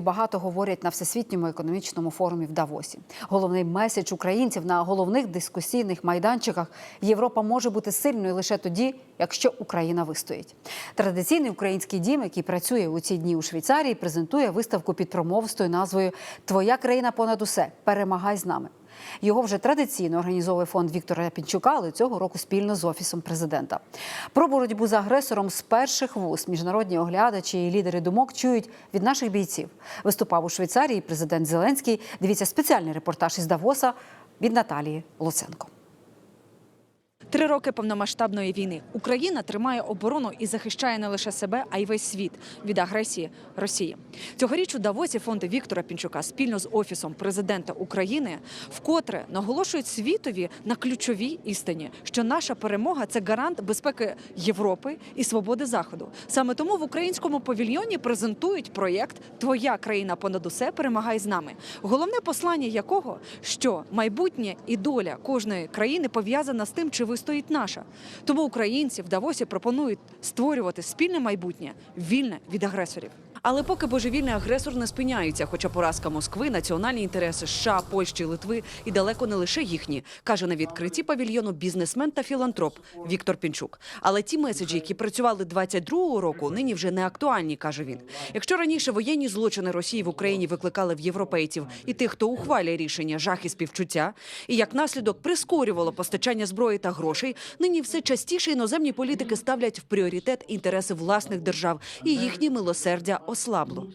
Багато говорять на всесвітньому економічному форумі в Давосі. Головний меседж українців на головних дискусійних майданчиках Європа може бути сильною лише тоді, якщо Україна вистоїть. Традиційний український дім, який працює у ці дні у Швейцарії, презентує виставку під промовистою назвою Твоя країна понад усе перемагай з нами. Його вже традиційно організовує фонд Віктора Пінчука, але цього року спільно з офісом президента. Про боротьбу з агресором з перших вуз міжнародні оглядачі і лідери думок чують від наших бійців. Виступав у Швейцарії президент Зеленський. Дивіться спеціальний репортаж із Давоса від Наталії Луценко. Три роки повномасштабної війни Україна тримає оборону і захищає не лише себе, а й весь світ від агресії Росії. Цьогоріч у Давосі фонди Віктора Пінчука спільно з офісом президента України вкотре наголошують світові на ключовій істині, що наша перемога це гарант безпеки Європи і свободи Заходу. Саме тому в українському павільйоні презентують проєкт Твоя країна понад усе перемагай з нами. Головне послання якого що майбутнє і доля кожної країни пов'язана з тим, чи вистоїть наша. Тому українці в Давосі пропонують створювати спільне майбутнє вільне від агресорів. Але поки божевільний агресор не спиняється, хоча поразка Москви, національні інтереси США, Польщі, Литви і далеко не лише їхні, каже на відкритті павільйону бізнесмен та філантроп Віктор Пінчук. Але ті меседжі, які працювали 22-го року, нині вже не актуальні, каже він. Якщо раніше воєнні злочини Росії в Україні викликали в європейців і тих, хто ухвалює рішення жах і співчуття, і як наслідок прискорювало постачання зброї та грошей, нині все частіше іноземні політики ставлять в пріоритет інтереси власних держав і їхнє милосердя ослабло.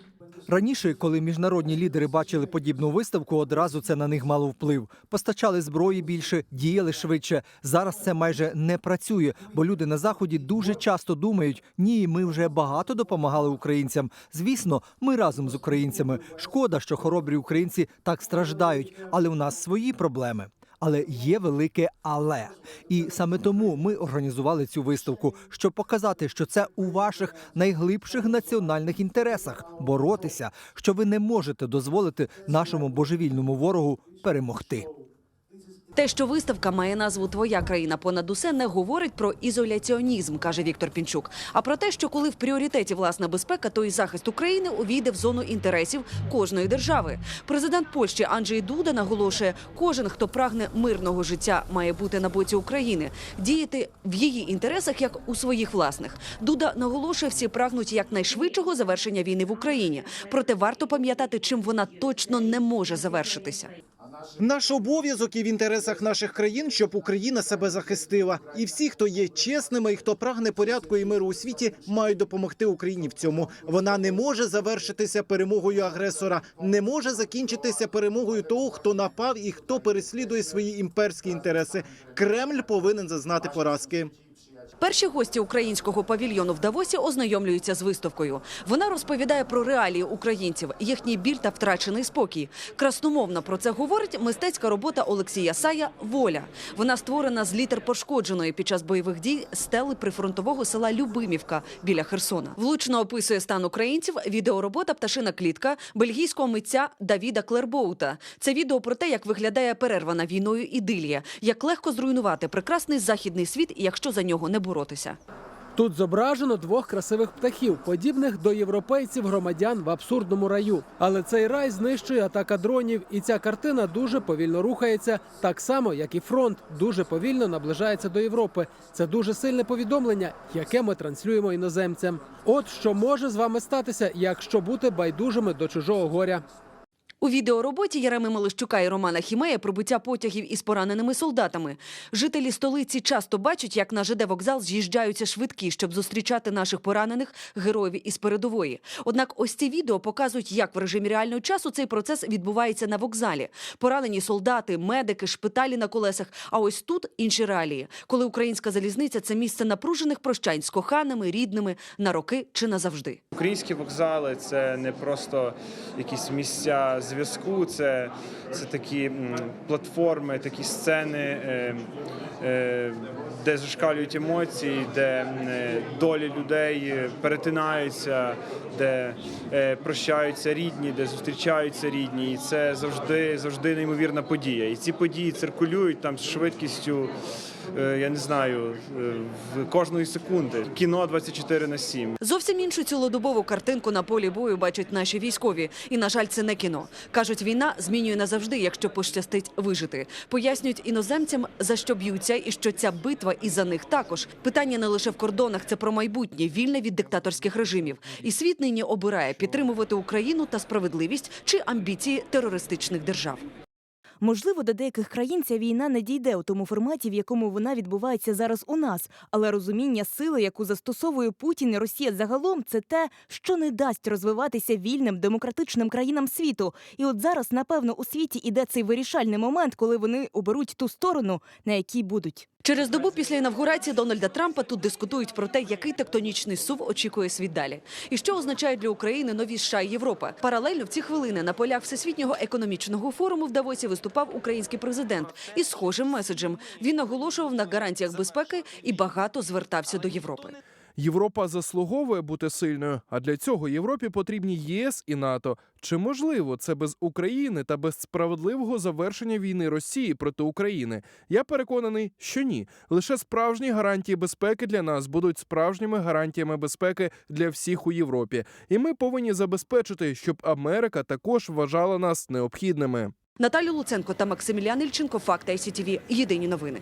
Раніше, коли міжнародні лідери бачили подібну виставку, одразу це на них мало вплив. Постачали зброї більше, діяли швидше. Зараз це майже не працює, бо люди на заході дуже часто думають: ні, ми вже багато допомагали українцям. Звісно, ми разом з українцями. Шкода, що хоробрі українці так страждають, але у нас свої проблеми. Але є велике але, і саме тому ми організували цю виставку, щоб показати, що це у ваших найглибших національних інтересах боротися, що ви не можете дозволити нашому божевільному ворогу перемогти. Те, що виставка має назву Твоя країна понад усе, не говорить про ізоляціонізм, каже Віктор Пінчук. А про те, що коли в пріоритеті власна безпека, то і захист України увійде в зону інтересів кожної держави. Президент Польщі Анджей Дуда наголошує, кожен, хто прагне мирного життя, має бути на боці України, діяти в її інтересах як у своїх власних. Дуда наголошує, всі прагнуть якнайшвидшого завершення війни в Україні. Проте варто пам'ятати, чим вона точно не може завершитися. Наш обов'язок і в інтересах наших країн, щоб Україна себе захистила. І всі, хто є чесними і хто прагне порядку і миру у світі, мають допомогти Україні в цьому. Вона не може завершитися перемогою агресора, не може закінчитися перемогою того, хто напав і хто переслідує свої імперські інтереси. Кремль повинен зазнати поразки. Перші гості українського павільйону в Давосі ознайомлюються з виставкою. Вона розповідає про реалії українців, їхній біль та втрачений спокій. Красномовно про це говорить мистецька робота Олексія Сая Воля. Вона створена з літер пошкодженої під час бойових дій стели прифронтового села Любимівка біля Херсона. Влучно описує стан українців відеоробота Пташина клітка бельгійського митця Давіда Клербоута. Це відео про те, як виглядає перервана війною ідилія, як легко зруйнувати прекрасний західний світ, якщо за нього не боротися. Тут зображено двох красивих птахів, подібних до європейців громадян в абсурдному раю. Але цей рай знищує атака дронів, і ця картина дуже повільно рухається, так само як і фронт дуже повільно наближається до Європи. Це дуже сильне повідомлення, яке ми транслюємо іноземцям. От що може з вами статися, якщо бути байдужими до чужого горя. У відеороботі Яреми Малищука і Романа Хімея прибуття потягів із пораненими солдатами. Жителі столиці часто бачать, як на ЖД вокзал з'їжджаються швидкі, щоб зустрічати наших поранених героїв із передової. Однак ось ці відео показують, як в режимі реального часу цей процес відбувається на вокзалі. Поранені солдати, медики, шпиталі на колесах. А ось тут інші реалії, коли українська залізниця це місце напружених прощань з коханими, рідними на роки чи назавжди. Українські вокзали це не просто якісь місця зв'язку, це, це такі платформи, такі сцени, е, е, де зашкалюють емоції, де е, долі людей перетинаються, де прощаються рідні, де зустрічаються рідні. І це завжди, завжди неймовірна подія. І ці події циркулюють там з швидкістю. Я не знаю, в кожної секунди. Кіно 24 на 7. Зовсім іншу цілодобову картинку на полі бою бачать наші військові. І, на жаль, це не кіно. Кажуть, війна змінює назавжди, якщо пощастить вижити. Пояснюють іноземцям, за що б'ються, і що ця битва і за них також. Питання не лише в кордонах, це про майбутнє, вільне від диктаторських режимів. І світ нині обирає підтримувати Україну та справедливість чи амбіції терористичних держав. Можливо, до деяких країн ця війна не дійде у тому форматі, в якому вона відбувається зараз у нас. Але розуміння сили, яку застосовує Путін і Росія загалом, це те, що не дасть розвиватися вільним демократичним країнам світу. І от зараз, напевно, у світі іде цей вирішальний момент, коли вони оберуть ту сторону, на якій будуть. Через добу після інавгурації Дональда Трампа тут дискутують про те, який тектонічний сув очікує світ далі, і що означають для України нові США і Європа. Паралельно в ці хвилини на полях всесвітнього економічного форуму в Давосі виступав український президент із схожим меседжем. Він наголошував на гарантіях безпеки і багато звертався до Європи. Європа заслуговує бути сильною, а для цього Європі потрібні ЄС і НАТО. Чи можливо це без України та без справедливого завершення війни Росії проти України? Я переконаний, що ні. Лише справжні гарантії безпеки для нас будуть справжніми гарантіями безпеки для всіх у Європі, і ми повинні забезпечити, щоб Америка також вважала нас необхідними. Наталю Луценко та Максимілян Ільченко. Факт ICTV. Єдині новини.